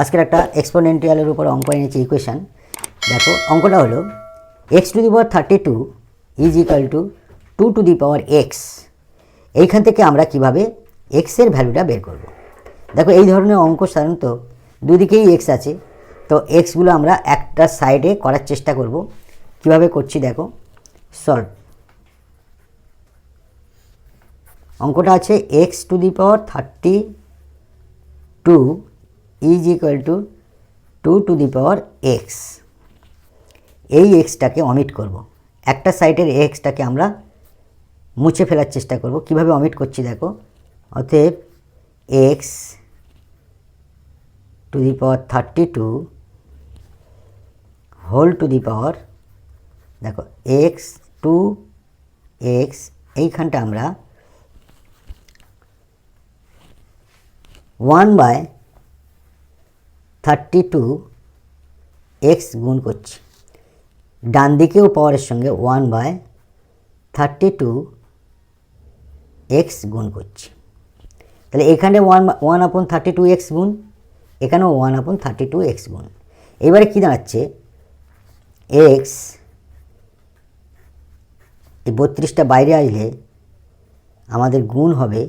আজকের একটা এক্সপোনেন্টিয়ালের উপর অঙ্ক এনেছি ইকুয়েশান দেখো, অঙ্কটা হলো x to the power thirty two is equal to two to the power x এইখান থেকে আমরা কীভাবে এক্সের ভ্যালুটা বের করব? দেখো, এই ধরনের অঙ্ক সাধারণত দুদিকেই এক্স আছে। তো এক্সগুলো আমরা একটা সাইডে করার চেষ্টা করব। কীভাবে করছি দেখো সলভ অঙ্কটা আছে x to the power thirty two is equal to two to the power x এই এক্সটাকে অমিট করব। একটা সাইডের এক্সটাকে আমরা মুছে ফেলার চেষ্টা করব। কীভাবে অমিট করছি দেখো? অতএব x to the power thirty two whole to the power দেখো এক্স টু এক্স এইখানটা আমরা one by thirty two x গুণ করছি। ডান দিকেও পাওয়ারের সঙ্গে one by thirty two x গুণ করছি। তাহলে এখানে one one upon thirty two x গুণ, এখানেও one upon thirty two x গুণ। এবারে কী দাঁড়াচ্ছে? এক্স এই বত্রিশটা বাইরে আসলে আমাদের গুণ হবে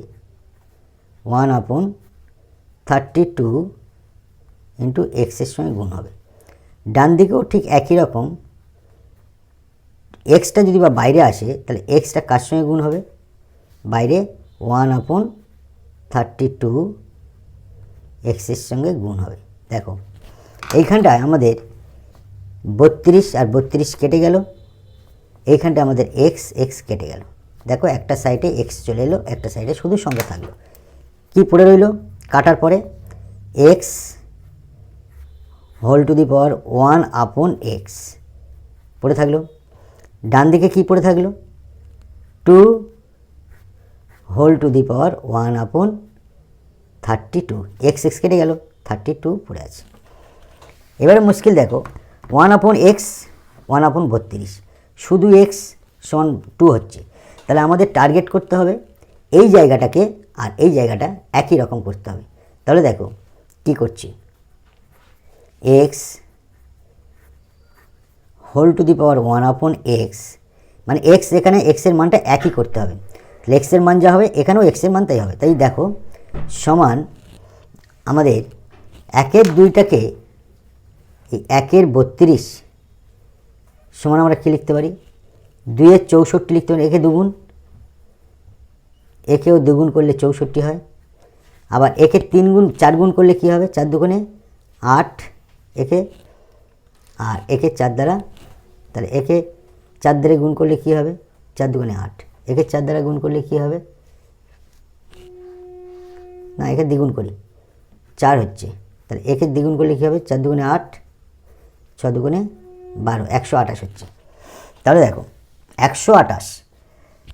one upon thirty two into এক্সের সঙ্গে গুণ হবে। ডান দিকেও ঠিক একই রকম। এক্সটা যদি বা বাইরে আসে, তাহলে এক্সটা কার সঙ্গে গুণ হবে? বাইরে ওয়ান আপন থার্টি টু এক্সের সঙ্গে গুণ হবে। দেখো, এইখানটায় আমাদের বত্রিশ আর বত্রিশ কেটে গেল। এইখানটা আমাদের এক্স এক্স কেটে গেল। দেখো, একটা সাইডে এক্স চলে এলো, একটা সাইডে শুধু সঙ্গে থাকল। কি পড়ে রইল? কাটার পরে x whole to the power one upon x. পড়ে থাকল। ডান দিকে কি পড়ে থাকল? Two whole to the power one upon thirty two. X x কেটে গেল, থার্টি টু পড়ে আছে। এবারে মুশকিল দেখো, one upon x, one upon বত্রিশ। শুধু এক্স সমান টু হচ্ছে। তাহলে আমাদের টার্গেট করতে হবে, এই জায়গাটাকে আর এই জায়গাটা একই রকম করতে হবে। তাহলে দেখো, কি করছি? X whole to the power one upon x মানে এক্স এখানে এক্সের মানটা একই করতে হবে। তাহলে এক্সের মান যা হবে, এখানেও এক্সের মান তাই হবে। তাই দেখো, সমান আমাদের একের দুইটাকে এই একের বত্রিশ সমান আমরা কী লিখতে পারি? দুইয়ের চৌষট্টি লিখতে পারি, একে দুগুণ। একেও দুগুণ করলে চৌষট্টি হয়। আবার একে তিন গুণ চার গুণ করলে কী হবে? চার দুগুণে আট একে আর একে চার দ্বারা, তাহলে একে চার দ্বারা গুণ করলে কী হবে? চার দুগুণে আট। একে চার দ্বারা গুণ করলে কী হবে? না, একে দ্বিগুণ করি। চার হচ্ছে। তাহলে একে দ্বিগুণ করলে কী হবে? চার দুগুণে আট, ছ দুগুণে বারো, একশো আঠাশ হচ্ছে। তাহলে দেখো, একশো আঠাশ।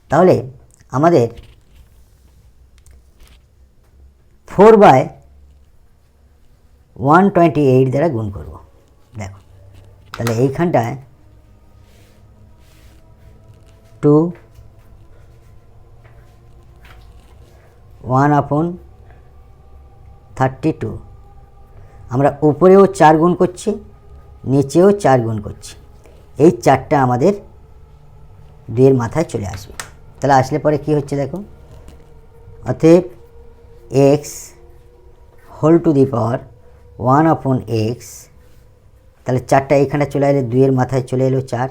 তাহলে আমাদের four by one twenty eight দ্বারা গুণ করব। দেখো, তাহলে এইখানটায় two one upon thirty two আমরা উপরেও চার গুণ করছি, নিচেও চার গুণ করছি। এই চারটা আমাদের দুইয়ের মাথায় চলে আসবে। তাহলে আসলে পরে কি হচ্ছে দেখো, অতএব x whole to the power one upon x তাহলে চারটা এইখানে চলে এলে দুইয়ের মাথায় চলে এলো চার।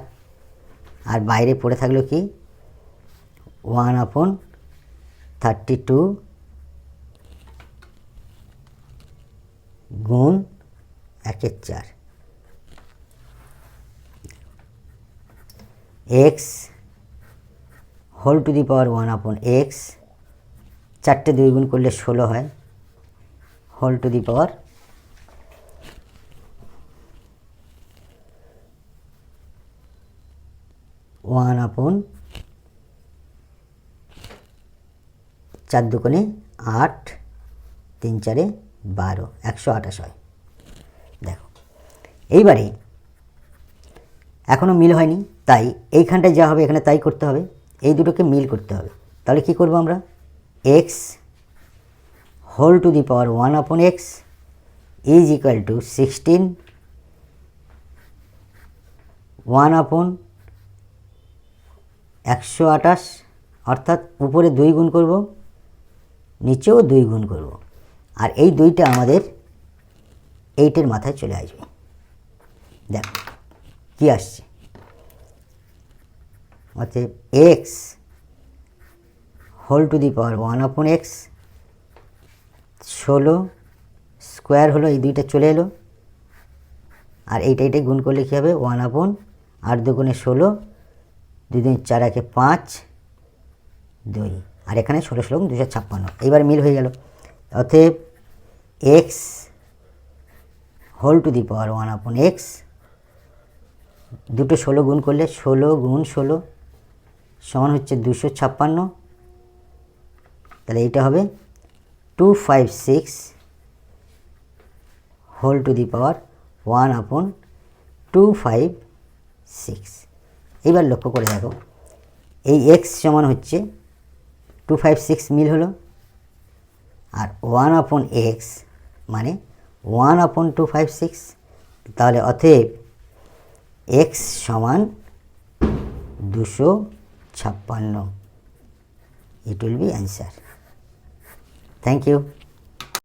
আর বাইরে পড়ে থাকল কি? ওয়ান আপন থার্টি টু গুণ একের চার। X whole to the power one upon x চারটে দুই গুণ করলে ষোলো হয়। Whole to the power one upon চার দুকোণে আট, তিন চারে বারো, একশো আঠাশ হয়। দেখো, এইবারে এখনও মিল হয়নি, তাই এইখানটায় যা হবে, এখানে তাই করতে হবে, এই দুটোকে মিল করতে হবে। তাহলে কি করব আমরা? X whole to the power one upon x is equal to sixteen one upon একশো আঠাশ, অর্থাৎ উপরে দুই গুণ করব, নিচেও দুই গুণ করব। আর এই দুইটা আমাদের এইটের মাথায় চলে আসবে। দেখ, কি আসছে? অতএব x whole to the power one upon x ষোলো স্কোয়ার হলো, এই দুইটা চলে এলো। আর এইটা এইটাই গুণ করলে কী হবে? ওয়ান আপন আট দুগুণে ষোলো দুই দিন চার একে পাঁচ, দুই। আর এখানে ষোলো ষোলো দুশো ছাপ্পান্ন। এইবার মিল হয়ে গেল। অতএব x whole to the power one upon x দুটো ষোলো গুণ করলে ষোলো গুণ ষোলো সমান হচ্ছে দুশো ছাপ্পান্ন। তাহলে এইটা হবে two five six whole to the power one upon two five six এইবার লক্ষ্য করে দেখো। এই এক্স সমান হচ্ছে টু ফাইভ সিক্স মিল হলো। আর ওয়ান আপন এক্স মানে one upon two five six তাহলে অতএব এক্স সমান দুশো ছাপ্পান্ন। It will be answer thank you